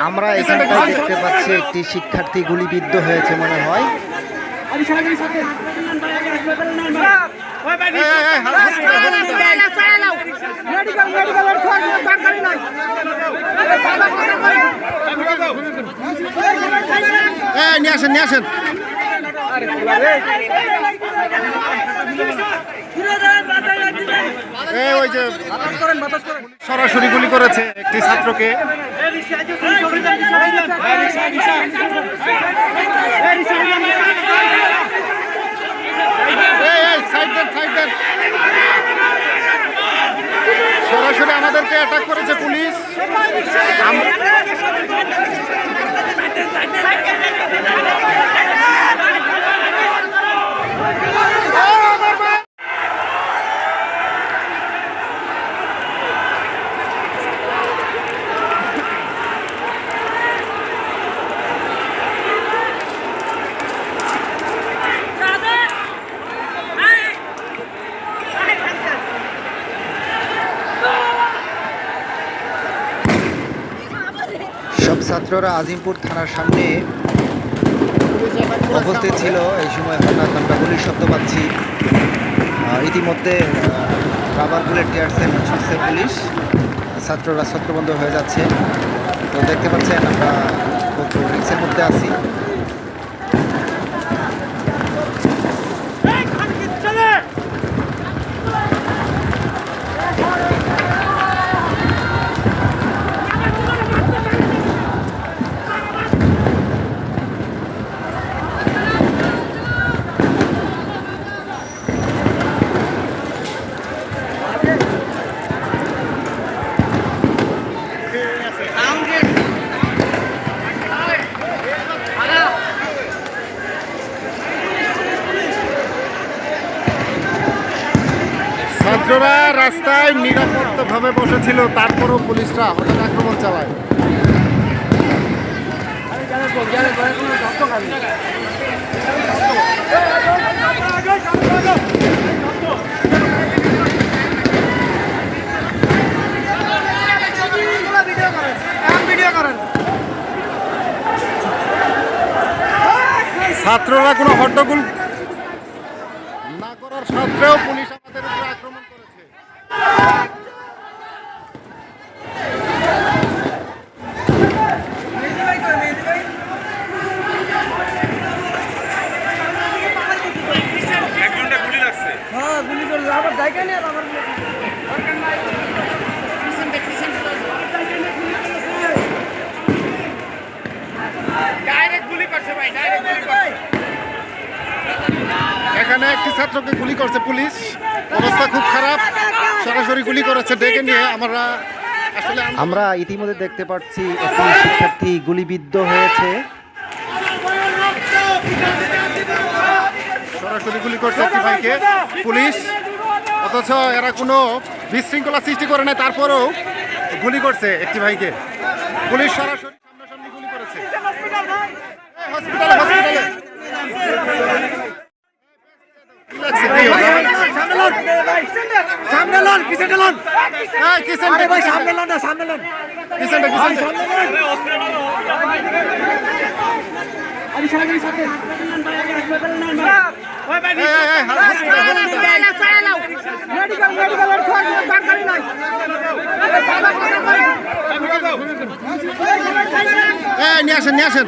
আমরা এখানটায় দেখতে পাচ্ছি একটি শিক্ষার্থী গুলিবিদ্ধ হয়েছে মনে হয়। নিয়ে আসেন নিয়ে সরাসরি গুলি করেছে একটি ছাত্রকে। সরাসরি আমাদেরকে অ্যাটাক করেছে পুলিশ আম- সব ছাত্ররা আজিমপুর থানার সামনে অবস্থিত ছিল। এই সময় হঠাৎ আমরা গুলির শব্দ পাচ্ছি। ইতিমধ্যে রাবার বুলেট টিয়ার সেল ছুটছে পুলিশ। ছাত্ররা ছত্রবন্ধ হয়ে যাচ্ছে। তো দেখতে পাচ্ছেন আমরা রিক্সের মধ্যে আছি। ছাত্ররা রাস্তায় নিরাপত্তাভাবে বসেছিল, তারপরও পুলিশরা হঠাৎ আক্রমণ চালায়। ছাত্ররা কোনো হট্টগোল না করার সত্ত্বেও পুলিশ আমাদের উপরে আক্রমণ করেছে হ্যাঁ গুলি করলে আবার জায়গা নিয়ে আবার এখানে একটি ছাত্রকে গুলি করছে পুলিশ। অবস্থা খুব খারাপ। সরাসরি গুলি করেছে ডেকে নিয়ে আমরা আসলে আমরা ইতিমধ্যে দেখতে পাচ্ছি একটি শিক্ষার্থী গুলিবিদ্ধ হয়েছে। সরাসরি গুলি করছে একটি ভাইকে পুলিশ। অথচ এরা কোনো বিশৃঙ্খলা সৃষ্টি করে নাই তারপরেও গুলি করছে একটি ভাইকে পুলিশ সরাসরি সামনাসামনি গুলি করেছে? সামনে লন পিছনে লন এই, কিসেন ভাই সামনে লন না সামনে লন কিসেন রে, কিসেন রে? আমি সামনে সাথে এই, এই, এই, হসপিটাল, হসপিটাল। মেডিকেল মেডিকেলের খোঁজ দরকার নাই এই, নিয়ে আসেন নিয়ে আসেন।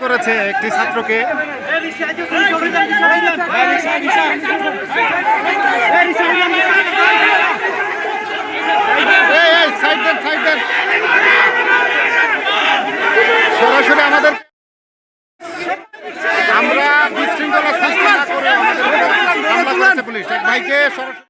করেছে একটি ছাত্রকে। সরাসরি আমাদের আমরা বিশৃঙ্খলা সৃষ্টি না করে আমাদের উপরে হামলা করেছে পুলিশ এক ভাইকে সরাসরি